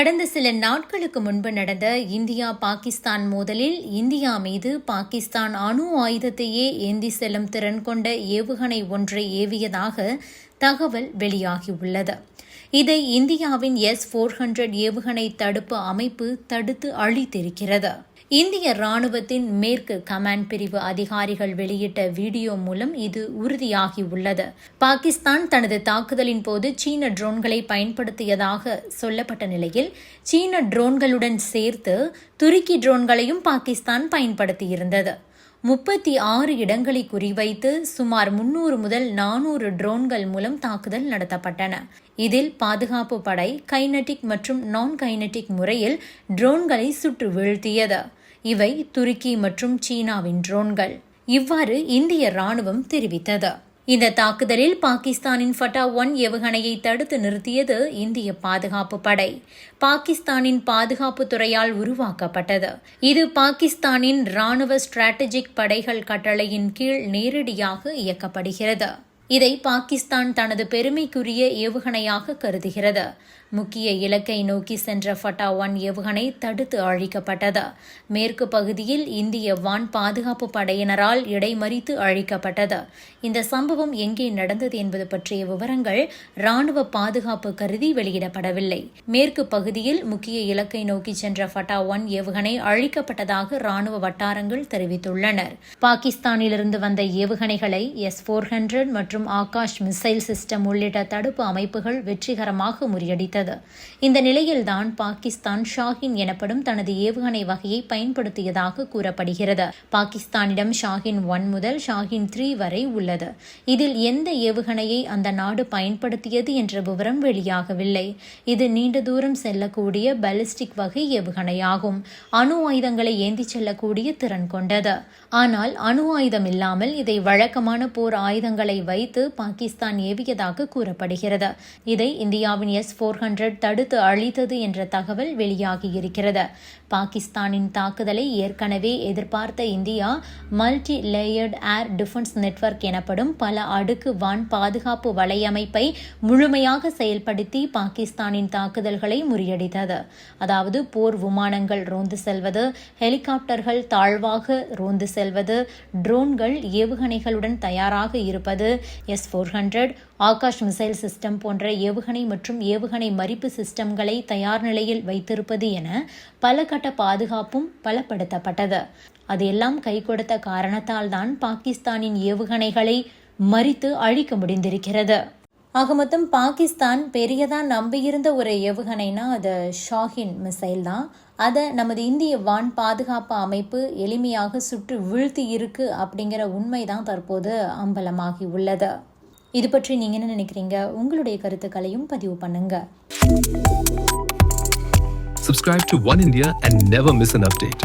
கடந்த சில நாட்களுக்கு முன்பு நடந்த இந்தியா பாகிஸ்தான் மோதலில் இந்தியா மீது பாகிஸ்தான் அணு ஆயுதத்தையே ஏந்தி செல்லும் திறன் கொண்ட ஏவுகணை ஒன்றை ஏவியதாக தகவல் வெளியாகியுள்ளது. இதை இந்தியாவின் எஸ் ஃபோர் ஹண்ட்ரட் ஏவுகணை தடுப்பு அமைப்பு தடுத்து அழித்திருக்கிறது. இந்திய ராணுவத்தின் மேற்கு கமாண்ட் பிரிவு அதிகாரிகள் வெளியிட்ட வீடியோ மூலம் இது உறுதியாகியுள்ளது பாகிஸ்தான் தனது தாக்குதலின் போது சீன ட்ரோன்களை பயன்படுத்தியதாக சொல்லப்பட்ட நிலையில் சீன ட்ரோன்களுடன் சேர்த்து துருக்கி ட்ரோன்களையும் பாகிஸ்தான் பயன்படுத்தியிருந்தது. முப்பத்தி ஆறு இடங்களை குறிவைத்து சுமார் முன்னூறு முதல் நானூறு ட்ரோன்கள் மூலம் தாக்குதல் நடத்தப்பட்டன. இதில் பாதுகாப்பு படை கைனட்டிக் மற்றும் நான் கைனட்டிக் முறையில் ட்ரோன்களை சுட்டு வீழ்த்தியது. இவை துருக்கி மற்றும் சீனாவின் ட்ரோன்கள். இவ்வாறு இந்திய ராணுவம் தெரிவித்தது. இந்த தாக்குதலில் பாகிஸ்தானின் ஃபட்டா ஒன் ஏவுகணையை தடுத்து நிறுத்தியது இந்திய பாதுகாப்பு படை. பாகிஸ்தானின் பாதுகாப்பு துறையால் உருவாக்கப்பட்டது. இது பாகிஸ்தானின் ராணுவ ஸ்ட்ராட்டஜிக் படைகள் கட்டளையின் கீழ் நேரடியாக இயக்கப்படுகிறது. இதை பாகிஸ்தான் தனது பெருமைக்குரிய ஏவுகணையாக கருதுகிறது. முக்கிய இலக்கை நோக்கி சென்ற ஃபட்டா ஒன் ஏவுகணை தடுத்து அழிக்கப்பட்டது. மேற்கு பகுதியில் இந்திய வான் பாதுகாப்பு படையினரால் இடைமறித்து அழிக்கப்பட்டது. இந்த சம்பவம் எங்கே நடந்தது என்பது பற்றிய விவரங்கள் ராணுவ பாதுகாப்பு கருதி வெளியிடப்படவில்லை. மேற்கு பகுதியில் முக்கிய இலக்கை நோக்கி சென்ற ஃபட்டா ஒன் ஏவுகணை அழிக்கப்பட்டதாக ராணுவ வட்டாரங்கள் தெரிவித்துள்ளனர். பாகிஸ்தானிலிருந்து வந்த ஏவுகணைகளை எஸ் ஃபோர் ஹண்ட்ரட் மற்றும் மற்றும் ஆகாஷ் மிசைல் சிஸ்டம் உள்ளிட்ட தடுப்பு அமைப்புகள் வெற்றிகரமாக முறியடித்தது. இந்த நிலையில்தான் பாகிஸ்தான் ஷாஹின் எனப்படும் தனது ஏவுகணை வகையை பயன்படுத்தியதாக கூறப்படுகிறது. பாகிஸ்தானிடம் ஷாஹின் ஒன் முதல் ஷாஹின் த்ரீ வரை உள்ளது. இதில் எந்த ஏவுகணையை அந்த நாடு பயன்படுத்தியது என்ற விவரம் வெளியாகவில்லை. இது நீண்ட தூரம் செல்லக்கூடிய பலிஸ்டிக் வகை ஏவுகணையாகும். அணு ஆயுதங்களை ஏந்திச் செல்லக்கூடிய திறன் கொண்டது. ஆனால் அணு ஆயுதம் இல்லாமல் இதை வழக்கமான போர் ஆயுதங்களை வைத்து பாகிஸ்தான் ஏவியதாக கூறப்படுகிறது. இதை இந்தியாவின் எஸ் போர் ஹண்ட்ரட் தடுத்து அழித்தது என்ற தகவல் வெளியாகியிருக்கிறது. பாகிஸ்தானின் தாக்குதலை ஏற்கனவே எதிர்பார்த்த India multi layered air defence network எனப்படும் பல அடுக்கு வான் பாதுகாப்பு வலையமைப்பை முழுமையாக செயல்படுத்தி பாகிஸ்தானின் தாக்குதல்களை முறியடித்தது. அதாவது போர் விமானங்கள் ரோந்து செல்வது ஹெலிகாப்டர்கள் தாழ்வாக ரோந்து செல்வது ட்ரோன்கள் ஏவுகணைகளுடன் தயாராக இருப்பது S four hundred Akash missile system போன்ற ஏவுகணை மற்றும் ஏவுகணை மறிப்பு சிஸ்டம்களை தயார் நிலையில் வைத்திருப்பது என பல கட்ட பாதுகாப்பும் பலப்படுத்தப்பட்டது. அது எல்லாம் கை கொடுத்த காரணத்தால் தான் பாகிஸ்தானின் ஏவுகணைகளை மறித்து அழிக்க முடிந்திருக்கிறது. ஆக மொத்தம் பாகிஸ்தான் பெரியதாக நம்பியிருந்த ஒரு ஏவுகணைனா அது ஷாஹின் மிசைல் தான். அதை நமது இந்திய வான் பாதுகாப்பு அமைப்பு எளிமையாக சுட்டு வீழ்த்தி இருக்கு அப்படிங்கிற உண்மை தான் தற்போது அம்பலமாகி உள்ளது. இது பற்றி நீங்கள் என்ன நினைக்கிறீங்க? உங்களுடைய கருத்துக்களையும் பதிவு பண்ணுங்க. Subscribe to One India and never miss an update.